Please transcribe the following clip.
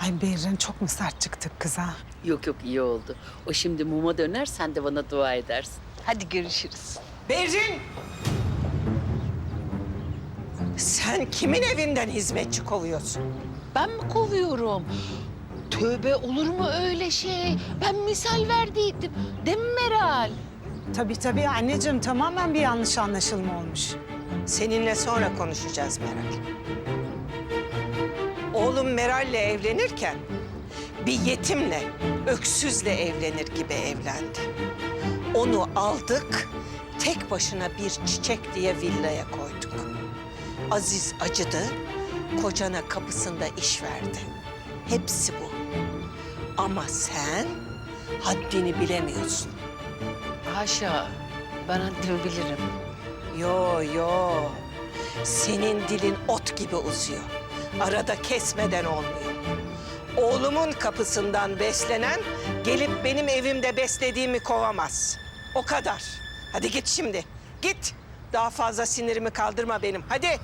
Ay Berrin çok mu sert çıktık kıza? Yok yok iyi oldu. O şimdi muma döner sen de bana dua edersin. Hadi görüşürüz. Berrin! Sen kimin evinden hizmetçi kovuyorsun? Ben mi kovuyorum? Tövbe olur mu öyle şey? Ben misal verdiydim. Değil mi Meral? Tabii tabii anneciğim tamamen bir yanlış anlaşılma olmuş. Seninle sonra konuşacağız Meral. Meral'le evlenirken bir yetimle, öksüzle evlenir gibi evlendi. Onu aldık, tek başına bir çiçek diye villaya koyduk. Aziz acıdı, kocana kapısında iş verdi. Hepsi bu. Ama sen haddini bilemiyorsun. Haşa. Ben haddimi bilirim. Yo yo. Senin dilin ot gibi uzuyor. Arada kesmeden olmuyor. Oğlumun kapısından beslenen gelip benim evimde beslediğimi kovamaz. O kadar. Hadi git şimdi. Git. Daha fazla sinirimi kaldırma benim. Hadi.